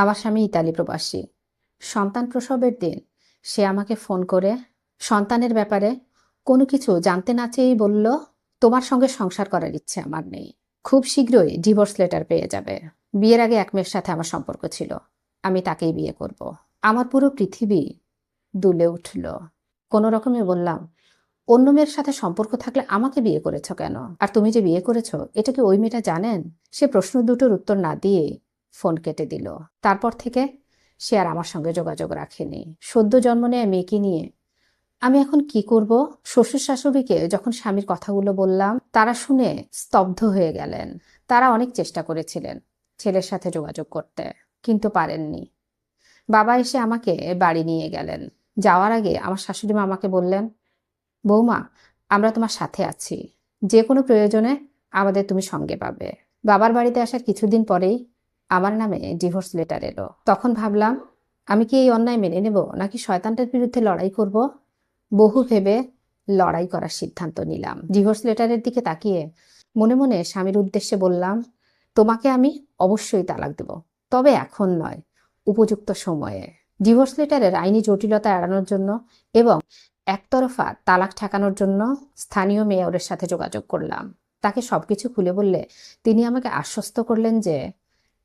আমার স্বামী ইতালি প্রবাসী। সন্তান প্রসবের দিন সে আমাকে ফোন করে, সন্তানের ব্যাপারে কোনো কিছু জানতে না চেয়েই বলল, তোমার সঙ্গে সংসার করার ইচ্ছে আমার নেই। খুব শীঘ্রই ডিভোর্স লেটার পেয়ে যাবে। বিয়ের আগে এক মেয়ের সাথে আমার সম্পর্ক ছিল। আমি তাকেই বিয়ে করব। আমার পুরো পৃথিবী দুলে উঠল। কোনো রকমে বললাম, অন্য মেয়ের সাথে সম্পর্ক থাকলে আমাকে বিয়ে করেছ কেন? আর তুমি যে বিয়ে করেছ, এটা কি ওই মেয়েটা জানেন? সে প্রশ্ন দুটোর উত্তর না দিয়ে ফোন কেটে দিল। তারপর থেকে সে আর আমার সঙ্গে যোগাযোগ রাখেনি। সদ্য জন্ম নেয় মেয়েকে নিয়ে। আমি এখন কি করব? শ্বশুর শাশুড়িকে যখন স্বামীর কথাগুলো বললাম, তারা শুনে স্তব্ধ হয়ে গেলেন। তারা অনেক চেষ্টা করেছিলেন ছেলের সাথে যোগাযোগ করতে, কিন্তু পারেননি। বাবা এসে আমাকে বাড়ি নিয়ে গেলেন। যাওয়ার আগে আমার শাশুড়ি মা আমাকে বললেন, বৌমা, আমরা তোমার সাথে আছি। যে কোনো প্রয়োজনে আমাদের তুমি সঙ্গে পাবে। বাবার বাড়িতে আসার কিছুদিন পরেই আমার নামে ডিভোর্স লেটার এলো। তখন ভাবলাম, আমি কি এই অন্যায় মেনে নেব নাকি শয়তানটার বিরুদ্ধে লড়াই করব? বহু ভেবে লড়াই করার সিদ্ধান্ত নিলাম। ডিভোর্স লেটারের দিকে তাকিয়ে মনে মনে স্বামীর উদ্দেশ্যে বললাম, তোমাকে আমি অবশ্যই তালাক দেব, তবে এখন নয়, উপযুক্ত সময়ে। ডিভোর্স লেটারের আইনি জটিলতা এড়ানোর জন্য এবং একতরফা তালাক ঠেকানোর জন্য স্থানীয় মেয়রের সাথে যোগাযোগ করলাম। তাকে সবকিছু খুলে বললে তিনি আমাকে আশ্বস্ত করলেন যে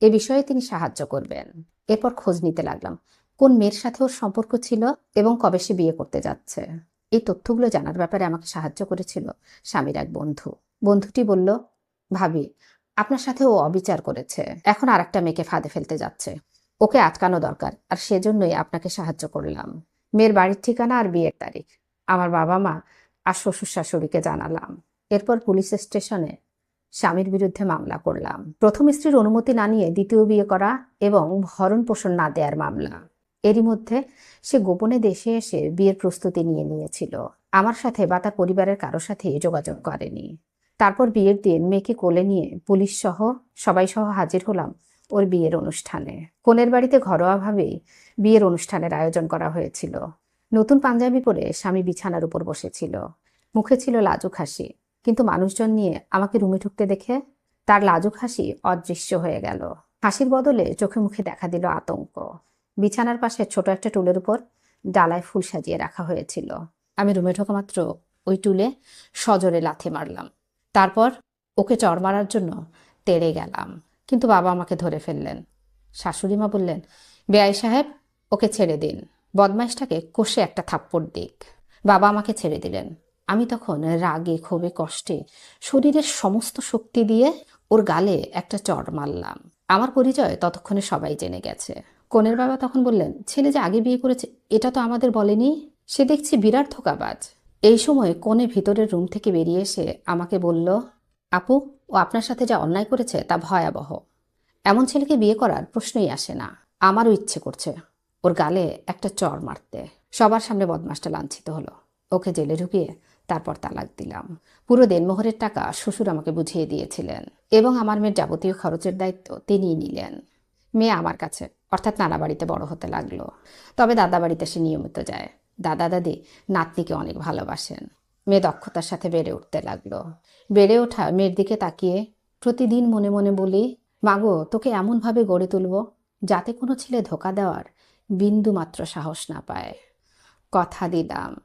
এ বিষয়ে তিনি সাহায্য করবেন। এরপর খোঁজ নিতে লাগলাম, কোন মেয়ের সাথে ওর সম্পর্ক ছিল এবং কবে সে বিয়ে করতে যাচ্ছে। এই তথ্যগুলো জানার ব্যাপারে আমাকে সাহায্য করেছিল স্বামীর এক বন্ধু। বন্ধুটি বলল, ভাবি, আপনার সাথে ও অবিচার করেছে। এখন আর একটা মেয়েকে ফাঁদে ফেলতে যাচ্ছে। ওকে আটকানো দরকার, আর সেজন্যই আপনাকে সাহায্য করলাম। মেয়ের বাড়ির ঠিকানা আর বিয়ের তারিখ। আমার বাবা মা আর শ্বশুর শাশুড়িকে জানালাম। এরপর পুলিশ স্টেশনে স্বামীর বিরুদ্ধে মামলা করলাম। প্রথম স্ত্রীর অনুমতি না নিয়ে দ্বিতীয় বিয়ে করা এবং ভরণ পোষণ না দেওয়ার মামলা। এরই মধ্যে সে গোপনে দেশে এসে বিয়ের প্রস্তুতি নিয়ে নিয়েছিল। আমার সাথে বা তার পরিবারের কারও সাথে যোগাযোগ করেনি। তারপর বিয়ের দিন মেয়েকে কোলে নিয়ে পুলিশ সহ সবাই সহ হাজির হলাম ওর বিয়ের অনুষ্ঠানে। কনের বাড়িতে ঘরোয়াভাবেই বিয়ের অনুষ্ঠানের আয়োজন করা হয়েছিল। নতুন পাঞ্জাবি পরে স্বামী বিছানার উপর বসেছিল। মুখে ছিল লাজুক হাসি। কিন্তু মানুষজন নিয়ে আমাকে রুমে ঢুকতে দেখে তার লাজুক হাসি অদৃশ্য হয়ে গেল। হাসির বদলে চোখে মুখে দেখা দিল আতঙ্ক। বিছানার পাশে ছোট একটা টুলের উপর ডালায় ফুল সাজিয়ে রাখা হয়েছিল। আমি রুমে ঢোকা মাত্র ওই টুলে সজোরে লাথি মারলাম। তারপর ওকে চর মারার জন্য তেড়ে গেলাম। কিন্তু বাবা আমাকে ধরে ফেললেন। শাশুড়ি মা বললেন, বেআই সাহেব, ওকে ছেড়ে দিন। বদমাইশটাকে কষে একটা থাপ্পড় দিক। বাবা আমাকে ছেড়ে দিলেন। আমি তখন রাগে, ক্ষোভে, কষ্টে শরীরের সমস্ত শক্তি দিয়ে ওর গালে একটা চড় মারলাম। আমার পরিচয় ততক্ষণে সবাই জেনে গেছে। কনের বাবা তখন বললেন, ছেলে যে আগে বিয়ে করেছে, এটা তো আমাদের বলেনি। সে দেখছি বিরাট ধোকাবাজ। এই সময় কনে ভিতরের রুম থেকে বেরিয়ে এসে আমাকে বলল, আপু, ও আপনার সাথে যা অন্যায় করেছে তা ভয়াবহ। এমন ছেলেকে বিয়ে করার প্রশ্নই আসে না। আমারও ইচ্ছে করছে ওর গালে একটা চড় মারতে। সবার সামনে বদমাসটা লাঞ্ছিত হলো। ওকে জেলে ঢুকিয়ে তারপর তালাক দিলাম। পুরো দেনমোহরের টাকা শ্বশুর আমাকে বুঝিয়ে দিয়েছিলেন এবং আমার মেয়ের যাবতীয় খরচের দায়িত্ব তিনিই নিলেন। মেয়ে আমার কাছে, অর্থাৎ নানা বাড়িতে বড় হতে লাগল। তবে দাদা বাড়িতে সে নিয়মিত যায়। দাদা দাদি নাতনিকে অনেক ভালোবাসেন। মেয়ে দক্ষতার সাথে বেড়ে উঠতে লাগল। বেড়ে ওঠা মেয়ের দিকে তাকিয়ে প্রতিদিন মনে মনে বলি, মাগো, তোকে এমনভাবে গড়ে তুলব যাতে কোনো ছেলে ধোকা দেওয়ার বিন্দু মাত্র সাহস না পায়। কথা দিলাম।